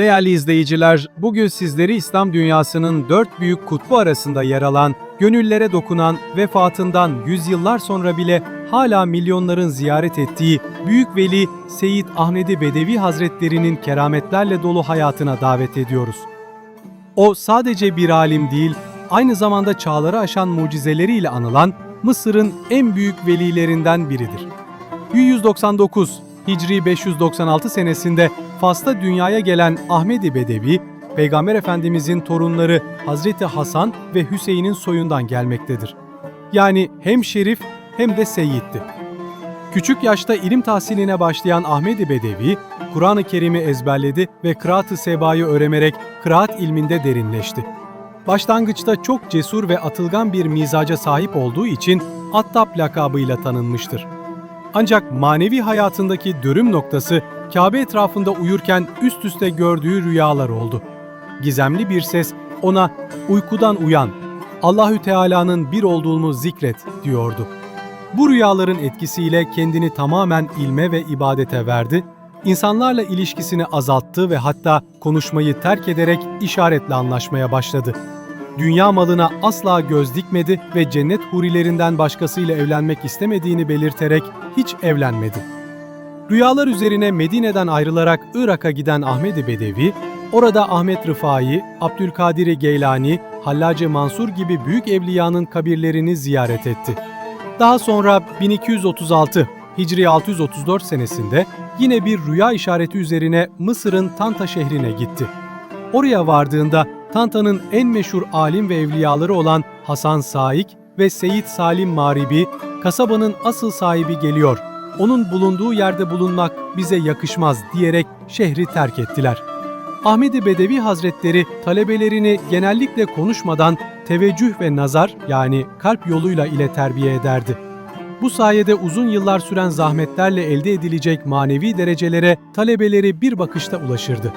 Değerli izleyiciler, bugün sizleri İslam dünyasının dört büyük kutbu arasında yer alan, gönüllere dokunan, vefatından yüzyıllar sonra bile hala milyonların ziyaret ettiği Büyük Veli Seyyid Ahmedi Bedevi Hazretleri'nin kerametlerle dolu hayatına davet ediyoruz. O sadece bir alim değil, aynı zamanda çağları aşan mucizeleriyle anılan Mısır'ın en büyük velilerinden biridir. 1199 Hicri 596 senesinde Fas'ta dünyaya gelen Ahmedi Bedevi, Peygamber Efendimizin torunları Hazreti Hasan ve Hüseyin'in soyundan gelmektedir. Yani hem şerif hem de seyyiddi. Küçük yaşta ilim tahsiline başlayan Ahmedi Bedevi, Kur'an-ı Kerim'i ezberledi ve kıraat-ı sebayı öğrenerek kıraat ilminde derinleşti. Başlangıçta çok cesur ve atılgan bir mizaca sahip olduğu için Attab lakabıyla tanınmıştır. Ancak manevi hayatındaki dönüm noktası Kabe etrafında uyurken üst üste gördüğü rüyalar oldu. Gizemli bir ses ona uykudan uyan, Allahü Teala'nın bir olduğunu zikret diyordu. Bu rüyaların etkisiyle kendini tamamen ilme ve ibadete verdi, insanlarla ilişkisini azalttı ve hatta konuşmayı terk ederek işaretle anlaşmaya başladı. Dünya malına asla göz dikmedi ve cennet hurilerinden başkasıyla evlenmek istemediğini belirterek hiç evlenmedi. Rüyalar üzerine Medine'den ayrılarak Irak'a giden Ahmedi Bedevi, orada Ahmet Rıfai, Abdülkadir Geylani, Hallace Mansur gibi büyük evliyanın kabirlerini ziyaret etti. Daha sonra 1236 Hicri 634 senesinde yine bir rüya işareti üzerine Mısır'ın Tanta şehrine gitti. Oraya vardığında Tanta'nın en meşhur alim ve evliyaları olan Hasan Saik ve Seyit Salim Maribi, kasabanın asıl sahibi geliyor, onun bulunduğu yerde bulunmak bize yakışmaz diyerek şehri terk ettiler. Ahmedi Bedevi Hazretleri talebelerini genellikle konuşmadan teveccüh ve nazar yani kalp yoluyla ile terbiye ederdi. Bu sayede uzun yıllar süren zahmetlerle elde edilecek manevi derecelere talebeleri bir bakışta ulaşırdı.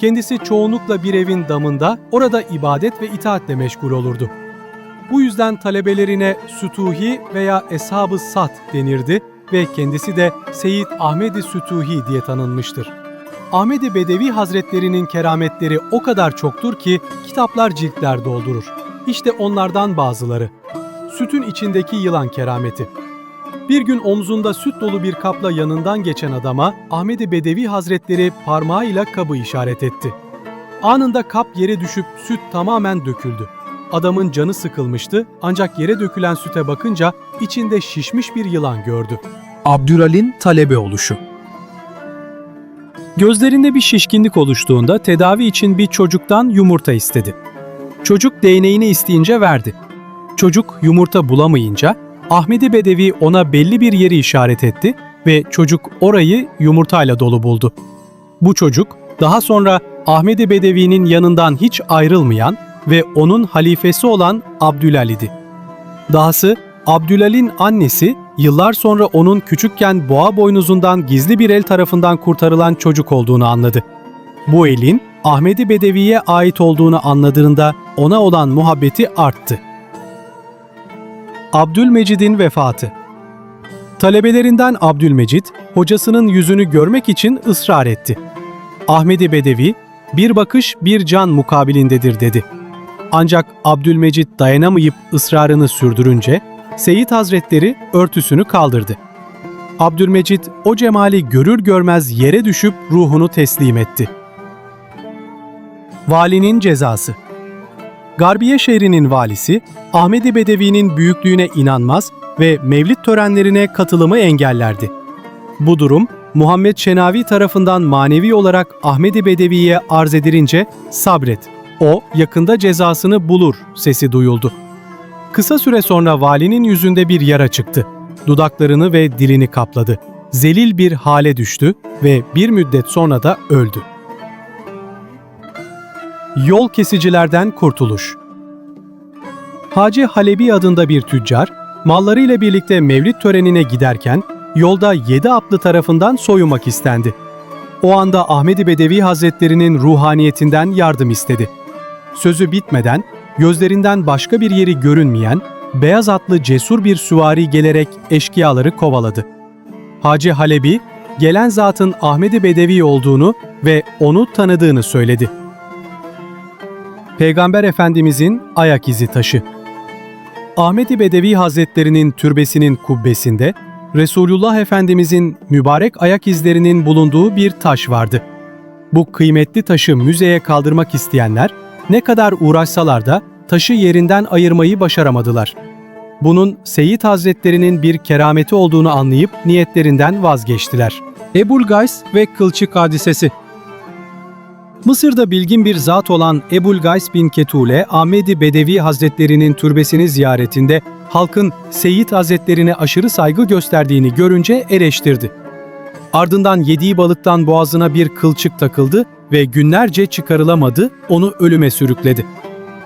Kendisi çoğunlukla bir evin damında orada ibadet ve itaatle meşgul olurdu. Bu yüzden talebelerine Sütuhi veya Eshab-ı Sat denirdi ve kendisi de Seyyid Ahmedi Sütuhi diye tanınmıştır. Ahmedi Bedevi Hazretlerinin kerametleri o kadar çoktur ki kitaplar ciltler doldurur. İşte onlardan bazıları. Sütün içindeki yılan kerameti. Bir gün omzunda süt dolu bir kapla yanından geçen adama Ahmedi Bedevi Hazretleri parmağıyla kabı işaret etti. Anında kap yere düşüp süt tamamen döküldü. Adamın canı sıkılmıştı ancak yere dökülen süte bakınca içinde şişmiş bir yılan gördü. Abdülal'in talebe oluşu. Gözlerinde bir şişkinlik oluştuğunda tedavi için bir çocuktan yumurta istedi. Çocuk değneğini isteyince verdi. Çocuk yumurta bulamayınca Ahmedi Bedevi ona belli bir yeri işaret etti ve çocuk orayı yumurtayla dolu buldu. Bu çocuk daha sonra Ahmedi Bedevi'nin yanından hiç ayrılmayan ve onun halifesi olan Abdülal idi. Dahası Abdülal'in annesi yıllar sonra onun küçükken boğa boynuzundan gizli bir el tarafından kurtarılan çocuk olduğunu anladı. Bu elin Ahmedi Bedevi'ye ait olduğunu anladığında ona olan muhabbeti arttı. Abdülmecid'in vefatı Talebelerinden Abdülmecid, hocasının yüzünü görmek için ısrar etti. Ahmedi Bedevi, bir bakış bir can mukabilindedir dedi. Ancak Abdülmecid dayanamayıp ısrarını sürdürünce, Seyit Hazretleri örtüsünü kaldırdı. Abdülmecid o cemali görür görmez yere düşüp ruhunu teslim etti. Valinin cezası Garbiye şehrinin valisi, Ahmedi Bedevi'nin büyüklüğüne inanmaz ve mevlid törenlerine katılımı engellerdi. Bu durum, Muhammed Şenavi tarafından manevi olarak Ahmedi Bedevi'ye arz edilince sabret, o yakında cezasını bulur sesi duyuldu. Kısa süre sonra valinin yüzünde bir yara çıktı. Dudaklarını ve dilini kapladı. Zelil bir hale düştü ve bir müddet sonra da öldü. Yol kesicilerden kurtuluş. Hacı Halebi adında bir tüccar, mallarıyla birlikte mevlid törenine giderken yolda yedi atlı tarafından soyunmak istendi. O anda Ahmedi Bedevi Hazretlerinin ruhaniyetinden yardım istedi. Sözü bitmeden gözlerinden başka bir yeri görünmeyen beyaz atlı cesur bir süvari gelerek eşkıyaları kovaladı. Hacı Halebi gelen zatın Ahmedi Bedevi olduğunu ve onu tanıdığını söyledi. Peygamber Efendimizin ayak izi taşı. Ahmedi Bedevi Hazretlerinin türbesinin kubbesinde Resulullah Efendimizin mübarek ayak izlerinin bulunduğu bir taş vardı. Bu kıymetli taşı müzeye kaldırmak isteyenler ne kadar uğraşsalar da taşı yerinden ayırmayı başaramadılar. Bunun Seyyid Hazretlerinin bir kerameti olduğunu anlayıp niyetlerinden vazgeçtiler. Ebul Gays ve Kılçık Hadisesi Mısır'da bilgin bir zat olan Ebul Gays bin Ketule, Ahmedi Bedevi Hazretlerinin türbesini ziyaretinde halkın Seyyid Hazretlerine aşırı saygı gösterdiğini görünce eleştirdi. Ardından yediği balıktan boğazına bir kılçık takıldı ve günlerce çıkarılamadı, onu ölüme sürükledi.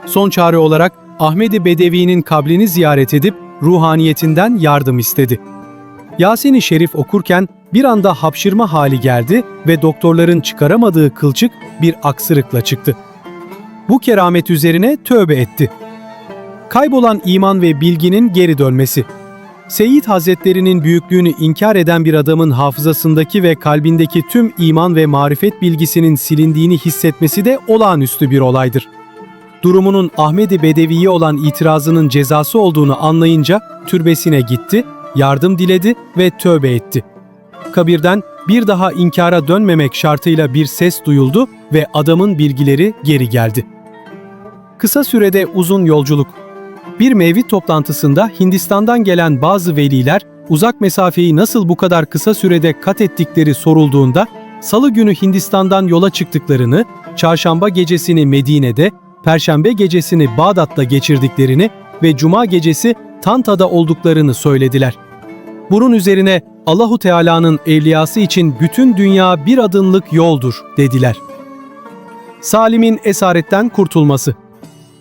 Son çare olarak Ahmedi Bedevi'nin kabrini ziyaret edip ruhaniyetinden yardım istedi. Yasin-i Şerif okurken bir anda hapşırma hali geldi ve doktorların çıkaramadığı kılçık bir aksırıkla çıktı. Bu keramet üzerine tövbe etti. Kaybolan iman ve bilginin geri dönmesi. Seyyid Hazretlerinin büyüklüğünü inkar eden bir adamın hafızasındaki ve kalbindeki tüm iman ve marifet bilgisinin silindiğini hissetmesi de olağanüstü bir olaydır. Durumunun Ahmedi Bedevi'ye olan itirazının cezası olduğunu anlayınca türbesine gitti, yardım diledi ve tövbe etti. Kabirden bir daha inkara dönmemek şartıyla bir ses duyuldu ve adamın bilgileri geri geldi. Kısa sürede uzun yolculuk. Bir mevlid toplantısında Hindistan'dan gelen bazı veliler uzak mesafeyi nasıl bu kadar kısa sürede kat ettikleri sorulduğunda salı günü Hindistan'dan yola çıktıklarını, çarşamba gecesini Medine'de, perşembe gecesini Bağdat'ta geçirdiklerini ve cuma gecesi Tanta'da olduklarını söylediler. Bunun üzerine Allahu Teala'nın evliyası için bütün dünya bir adımlık yoldur dediler. Salim'in esaretten kurtulması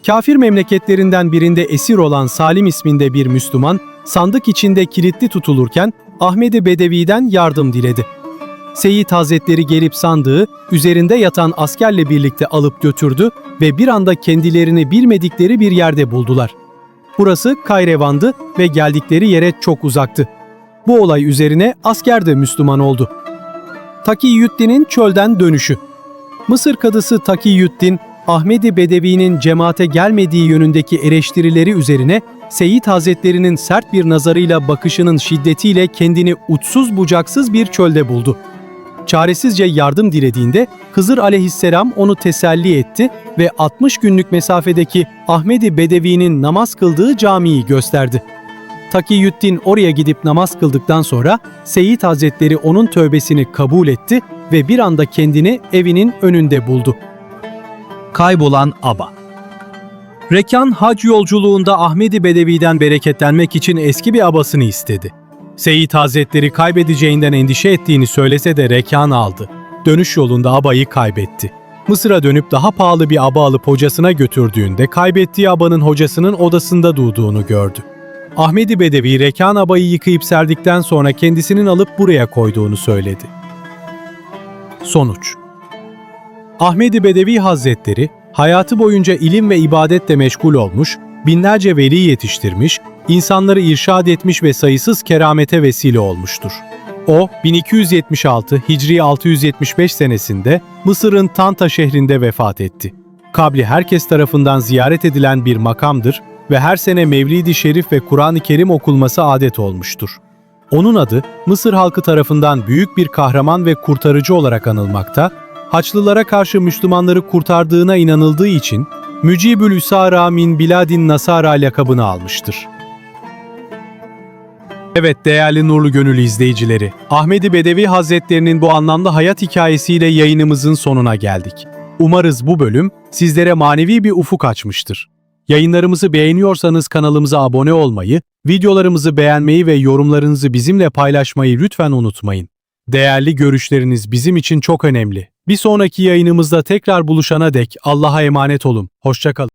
Kafir memleketlerinden birinde esir olan Salim isminde bir Müslüman, sandık içinde kilitli tutulurken Ahmedi Bedevi'den yardım diledi. Seyyid Hazretleri gelip sandığı üzerinde yatan askerle birlikte alıp götürdü ve bir anda kendilerini bilmedikleri bir yerde buldular. Burası Kayrevan'dı ve geldikleri yere çok uzaktı. Bu olay üzerine asker de Müslüman oldu. Takiyüddin'in çölden dönüşü Mısır kadısı Takiyüddin, Ahmedi Bedevi'nin cemaate gelmediği yönündeki eleştirileri üzerine Seyyid Hazretlerinin sert bir nazarıyla bakışının şiddetiyle kendini uçsuz bucaksız bir çölde buldu. Çaresizce yardım dilediğinde Hızır aleyhisselam onu teselli etti ve 60 günlük mesafedeki Ahmedi Bedevi'nin namaz kıldığı camiyi gösterdi. Takiyüddin oraya gidip namaz kıldıktan sonra Seyyid Hazretleri onun tövbesini kabul etti ve bir anda kendini evinin önünde buldu. Kaybolan aba. Rekan hac yolculuğunda Ahmedi Bedevi'den bereketlenmek için eski bir abasını istedi. Seyyid Hazretleri kaybedeceğinden endişe ettiğini söylese de Rekan aldı. Dönüş yolunda abayı kaybetti. Mısır'a dönüp daha pahalı bir aba alıp hocasına götürdüğünde kaybettiği abanın hocasının odasındaduğduğunu gördü. Ahmedi Bedevi Rekan abayı yıkayıp serdikten sonra kendisinin alıp buraya koyduğunu söyledi. Sonuç Ahmedi Bedevi Hazretleri hayatı boyunca ilim ve ibadetle meşgul olmuş, binlerce veli yetiştirmiş, insanları irşad etmiş ve sayısız keramete vesile olmuştur. O, 1276 Hicri 675 senesinde Mısır'ın Tanta şehrinde vefat etti. Kabri herkes tarafından ziyaret edilen bir makamdır ve her sene Mevlid-i Şerif ve Kur'an-ı Kerim okunması adet olmuştur. Onun adı Mısır halkı tarafından büyük bir kahraman ve kurtarıcı olarak anılmakta, Haçlılara karşı Müslümanları kurtardığına inanıldığı için Mücibül Üsara min Biladin Nasara lakabını almıştır. Evet değerli Nurlu Gönül izleyicileri, Ahmedi Bedevi Hazretlerinin bu anlamda hayat hikayesiyle yayınımızın sonuna geldik. Umarız bu bölüm sizlere manevi bir ufuk açmıştır. Yayınlarımızı beğeniyorsanız kanalımıza abone olmayı, videolarımızı beğenmeyi ve yorumlarınızı bizimle paylaşmayı lütfen unutmayın. Değerli görüşleriniz bizim için çok önemli. Bir sonraki yayınımızda tekrar buluşana dek Allah'a emanet olun. Hoşçakalın.